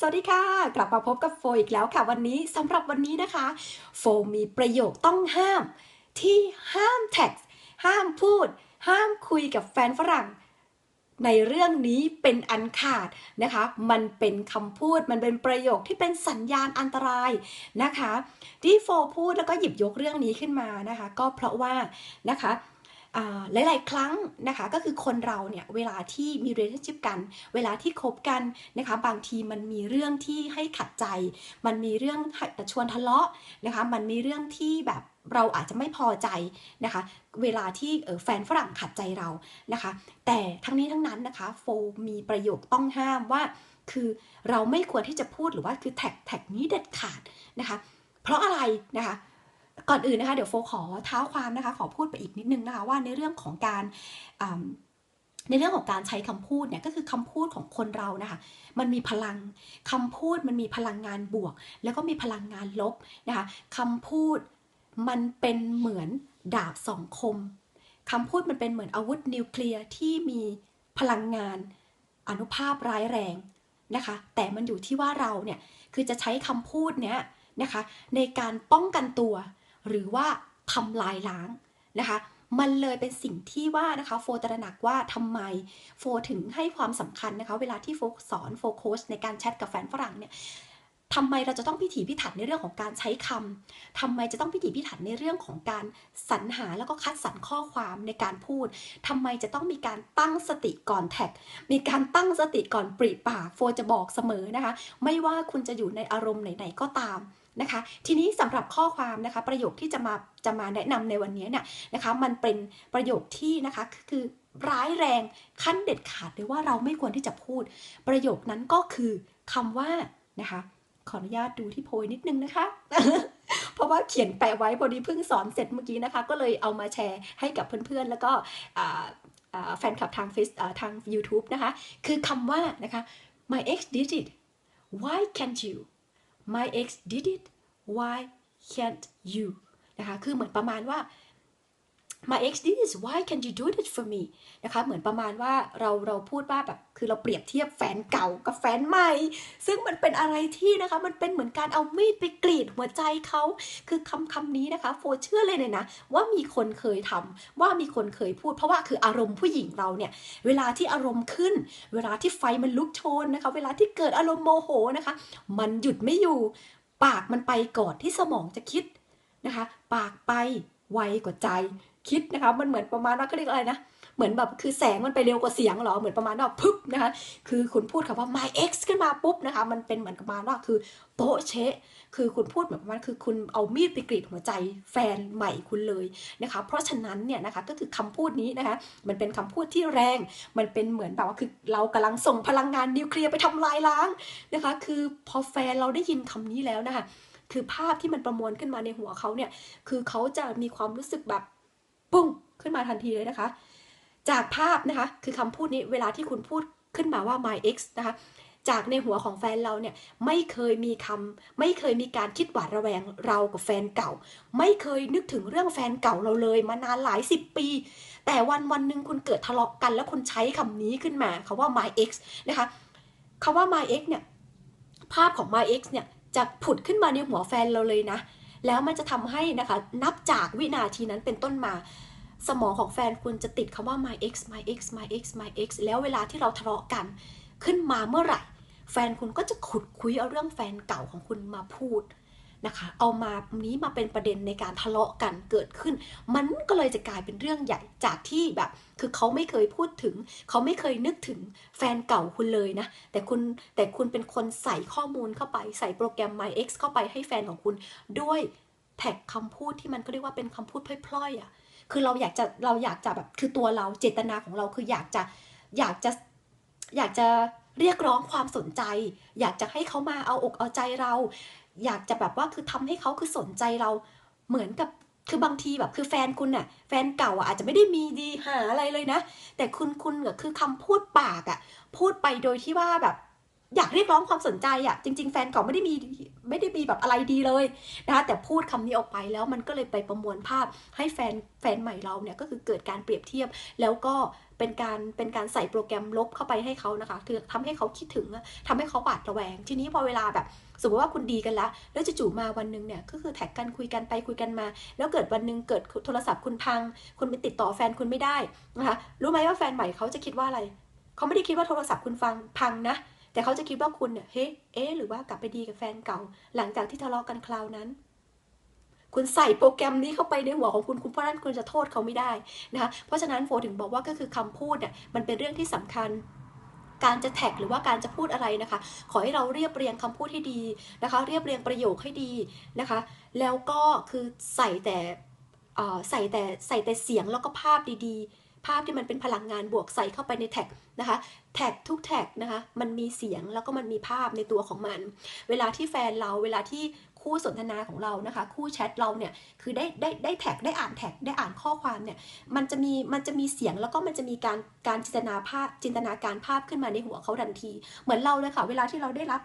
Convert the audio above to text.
สวัสดีค่ะ กลับมาพบกับโฟอีกแล้วค่ะ วันนี้สำหรับวันนี้นะคะ โฟมีประโยคต้องห้าม ที่ห้ามแท็กห้ามพูด ห้ามคุยกับแฟนฝรั่ง ในเรื่องนี้เป็นอันขาดนะคะ มันเป็นคำพูดมันเป็นประโยคที่เป็นสัญญาณอันตรายนะคะ ที่โฟพูดแล้วก็หยิบยกเรื่องนี้ขึ้นมานะคะ ก็เพราะว่านะคะ หลาย ๆ ครั้งนะคะก็คือคนเราเนี่ยเวลาที่มี relationship กัน เวลาที่คบกันนะคะบางทีมันมีเรื่องที่ให้ขัดใจ มันมีเรื่องให้ชวนทะเลาะนะคะมันมีเรื่องที่แบบเราอาจจะไม่พอใจนะคะ เวลาที่แฟนฝรั่งขัดใจเรานะคะ แต่ทั้งนี้ทั้งนั้นนะคะโฟมีประโยคต้องห้ามว่า คือเราไม่ควรที่จะพูดหรือว่าคือแท็กแท็กนี้เด็ดขาดนะคะ เพราะอะไรนะคะ ก่อนอื่นนะคะเดี๋ยวโฟขอเท้าความนะคะขอพูดไปอีกนิดนึงนะคะว่าในเรื่องของการในเรื่องของการใช้คำพูดเนี่ยก็คือคำพูดของคนเรานะคะมันมีพลังคำพูดมันมีพลังงานบวก แล้วก็มีพลังงานลบนะคะคำพูดมันเป็นเหมือนดาบสองคมคำพูดมันเป็นเหมือนอาวุธนิวเคลียร์ที่มีพลังงานอนุภาพร้ายแรงนะคะ แต่มันอยู่ที่ว่าเราเนี่ยคือจะใช้คำพูดเนี้ยนะคะในการป้องกันตัว หรือว่าทำลายล้างนะคะ มันเลยเป็นสิ่งที่ว่านะคะโฟตระหนักว่าทำไมโฟถึงให้ความสำคัญนะคะ เวลาที่โฟสอนโฟโค้ชในการแชทกับแฟนฝรั่งเนี่ยทำไมเราจะต้องพิถีพิถันในเรื่องของการใช้คำทำไมจะต้องพิถีพิถันในเรื่องของการสรรหาแล้วก็คัดสรรข้อความในการพูดทำไมจะต้องมีการตั้งสติก่อนแท็ก มีการตั้งสติก่อนปริปาก โฟจะบอกเสมอนะคะ ไม่ว่าคุณจะอยู่ในอารมณ์ไหนๆก็ตาม นะคะ ทีนี้สำหรับข้อความนะคะประโยคที่จะมาจะมาแนะนำในวันนี้เนี่ยนะคะมันเป็นประโยคที่นะคะคือร้ายแรงขั้นเด็ดขาดเลยว่าเราไม่ควรที่จะพูด ประโยคนั้นก็คือคำว่านะคะขออนุญาตดูที่โพยนิดนึงนะคะ เพราะว่าเขียนแปะไว้พอดีเพิ่งสอนเสร็จเมื่อกี้นะคะ ก็เลยเอามาแชร์ให้กับเพื่อนๆ แล้วก็แฟนคลับทางเฟซทาง YouTube นะคะ คือคำว่านะคะ my ex did it why can't you my ex did it why can't you นะคะ คือเหมือนประมาณว่า my ex did this why can't you do it for me นะคะเหมือนประมาณว่าเราเราพูดว่าแบบคือเราเปรียบเทียบแฟนเก่ากับแฟนใหม่ ซึ่งมันเป็นอะไรที่นะคะมันเป็นเหมือนการเอามีดไปกรีดหัวใจเขาคือคำคำนี้นะคะโฟเชื่อเลยเลยนะว่ามีคนเคยทำว่ามีคนเคยพูด เพราะว่าคืออารมณ์ผู้หญิงเราเนี่ยเวลาที่อารมณ์ขึ้น เวลาที่ไฟมันลุกโชนนะคะเวลาที่เกิดอารมณ์โมโหนะคะ มันหยุดไม่อยู่ปากมันไปก่อนที่สมองจะคิดนะคะ ปากไปไวกว่าใจ คิดนะคะมันเหมือนประมาณว่าเขาเรียกอะไรนะเหมือนแบบคือแสงมันไปเร็วกว่าเสียงหรอเหมือนประมาณว่าพึบนะคะคือคุณพูดคำว่า my ex ขึ้นมาปุ๊บนะคะมันเป็นเหมือนประมาณว่าคือโป๊ะเชะคือคุณพูดเหมือนประมาณคือคุณเอามีดไปกรีดหัวใจแฟนใหม่คุณเลยนะคะเพราะฉะนั้นเนี่ยนะคะก็คือคำพูดนี้นะคะมันเป็นคำพูดที่แรง มันเป็นเหมือนแบบว่าคือเรากำลังส่งพลังงานนิวเคลียร์ไปทำลายล้างนะคะคือพอแฟนเราได้ยินคำนี้แล้วนะคะคือภาพที่มันประมวลขึ้นมาในหัวเขาเนี่ยคือเขาจะมีความรู้สึกแบบ ปุ้งขึ้นมาทันทีเลยนะคะ จากภาพนะคะ คือคำพูดนี้เวลาที่คุณพูดขึ้นมาว่า my ex นะคะ จากในหัวของแฟนเราเนี่ยไม่เคยมีคำไม่เคยมีการคิดหวาดระแวงเรากับแฟนเก่า ไม่เคยนึกถึงเรื่องแฟนเก่าเราเลยมานานหลายสิบปี แต่วันวันหนึ่งคุณเกิดทะเลาะกัน แล้วคุณใช้คำนี้ขึ้นมาคาว่า my ex นะคะคาว่า my ex เนี่ยภาพของ my ex เนี่ยจะผุดขึ้นมาในหัวแฟนเราเลยนะ แล้วมันจะทำให้นะคะนับจากวินาทีนั้นเป็นต้นมาสมองของแฟนคุณจะติดคำว่า my ex my ex my ex my ex แล้วเวลาที่เราทะเลาะกันขึ้นมาเมื่อไหร่ แฟนคุณก็จะขุดคุยเอาเรื่องแฟนเก่าของคุณมาพูด นะคะ เอามานี้มาเป็นประเด็นในการทะเลาะกันเกิดขึ้น มันก็เลยจะกลายเป็นเรื่องใหญ่จากที่แบบ คือเขาไม่เคยพูดถึง เขาไม่เคยนึกถึงแฟนเก่าคุณเลยนะ แต่คุณแต่คุณเป็นคนใส่ข้อมูลเข้าไปใส่โปรแกรม My X เข้าไปให้แฟนของคุณด้วยแท็กคำพูดที่มันก็เรียกว่าเป็นคำพูดพล่อยๆอะคือเราอยากจะเราอยากจะแบบคือตัวเราเจตนาของเราคืออยากจะอยากจะอยากจะเรียกร้องความสนใจ อยากจะให้เขามาเอาอกเอาใจเรา อยากจะแบบว่าคือทำให้เขาคือสนใจเราเหมือนกับคือบางทีแบบคือแฟนคุณน่ะแฟนเก่าอะอาจจะไม่ได้มีดีหาอะไรเลยนะ แต่คุณคุณก็คือคำพูดปากอะพูดไปโดยที่ว่าแบบ อยากเรียกร้องความสนใจอะจริง ๆ แฟนเก่าไม่ได้มีไม่ได้มีแบบอะไรดีเลยนะคะแต่พูดคำนี้ออกไปแล้วมันก็เลยไปประมวลภาพให้แฟนแฟนใหม่เราเนี่ยก็คือเกิดการเปรียบเทียบ แล้วก็เป็นการเป็นการใส่โปรแกรมลบเข้าไปให้เขานะคะคือทำให้เขาคิดถึงอะทำให้เขาหวาดระแวง ทีนี้พอเวลาแบบสมมติว่าคุณดีกันแล้วแล้วจู่ๆมาวันหนึ่งเนี่ยก็คือแท็กกันคุยกันไปคุยกันมา แล้วเกิดวันหนึ่งเกิดโทรศัพท์คุณพัง คุณไปติดต่อแฟนคุณไม่ได้นะคะรู้ไหมว่าแฟนใหม่เขาจะคิดว่าอะไรเขาไม่ได้คิดว่าโทรศัพท์คุณฟังพังนะ แต่เขาจะคิดว่าคุณเนี่ยเฮ้เอ๊หรือว่ากลับไปดีกับแฟนเก่า หลังจากที่ทะเลาะกันคราวนั้น คุณใส่โปรแกรมนี้เข้าไปในหัวของคุณคุณเพราะนั้นคุณจะโทษเขาไม่ได้นะคะเพราะฉะนั้นโฟถึงบอกว่าก็คือคำพูดเนี่ยมันเป็นเรื่องที่สำคัญการจะแท็กหรือว่าการจะพูดอะไรนะคะ ขอให้เราเรียบเรียงคำพูดให้ดีนะคะ เรียบเรียงประโยคให้ดีนะคะ แล้วก็คือใส่แต่อ่อใส่แต่ใส่แต่เสียงแล้วก็ภาพดีๆ ภาพที่มันเป็นพลังงานบวกใส่เข้าไปในแท็กนะคะ แท็กทุกแท็กนะคะ มันมีเสียงแล้วก็มันมีภาพในตัวของมัน เวลาที่แฟนเราเวลาที่คู่สนทนาของเรานะคะ คู่แชทเราเนี่ยคือได้ได้ได้แท็กได้อ่านแท็กได้อ่านข้อความเนี่ยมันจะมีมันจะมีเสียงแล้วก็มันจะมีการการจินตนาภาพจินตนาการภาพขึ้นมาในหัวเขาทันที เหมือนเราเลยค่ะ เวลาที่เราได้รับ